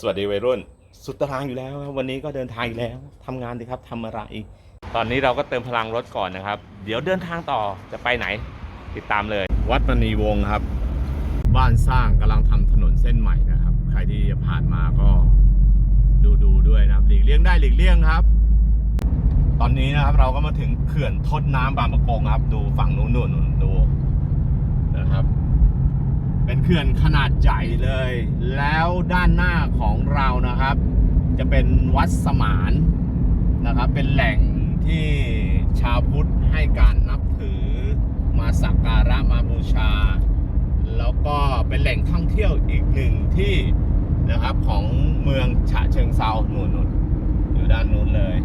สวัสดีวัยรุ่น สุดตารางอยู่แล้วครับวันนี้ก็เดินทางอีกแล้วทำงานดีครับทำอะไรอีก ตอนนี้เราก็เติมพลังรถก่อนนะครับ เดี๋ยวเดินทางต่อจะไปไหน ติดตามเลย วัดมณีวงศ์ครับ บ้านสร้างกำลังทำถนนเส้นใหม่นะครับ ใครที่จะผ่านมาก็ดูดูด้วยนะครับหลีกเลี่ยงได้หลีกเลี่ยงครับ ตอนนี้นะครับเราก็มาถึงเขื่อนทดน้ำบางประกงครับ ดูฝั่งนู้นนู่นดูนะครับ ขื่อนขนาดใหญ่เลย แล้วด้านหน้าของเรานะครับ จะเป็นวัดสมานนะครับ เป็นแหล่งที่ชาวพุทธให้การนับถือมาสักการะมาบูชา แล้วก็เป็นแหล่งท่องเที่ยวอีกหนึ่งที่นะครับของเมืองฉะเชิงเซาหนุนนอยู่ด้านนู้นเลย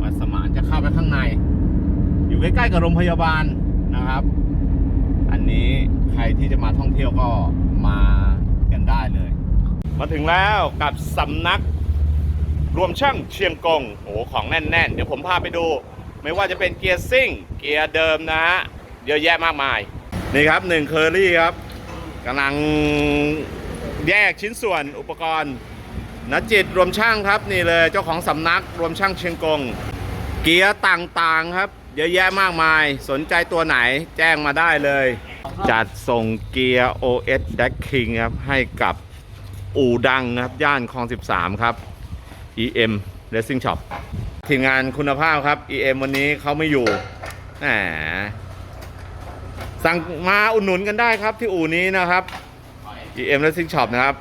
วัดสมานจะเข้าไปข้างใน อยู่ใกล้ๆกับโรงพยาบาลนะครับ อันนี้ ที่จะมาท่องเที่ยวก็มากันได้เลย มาถึงแล้วกับสำนักรวมช่างเชียงกงโอ้โหของแน่น ๆ เดี๋ยวผมพาไปดู ไม่ว่าจะเป็นเกียร์ซิ่ง เกียร์เดิมนะฮะเยอะแยะมากมาย นี่ครับหนึ่งเคอรี่ครับกำลังแยกชิ้นส่วนอุปกรณ์นจิตรวมช่างครับนี่เลยเจ้าของสำนักรวมช่างเชียงกง เกียร์ต่างๆครับ เยอะแยะมากมาย สนใจตัวไหนแจ้งมาได้เลย จัดส่งเกียร์ OS d a c k i n g ครับ ให้กับอู่ดังนะครับ ย่านคลอง 13 ครับ EM Racing Shop ทีมงานคุณภาพครับ EM วันนี้เขาไม่อยู่แหมสั่งมาอุดหนุนกันได้ครับที่อู่นี้นะครับ EM Racing Shop นะครับ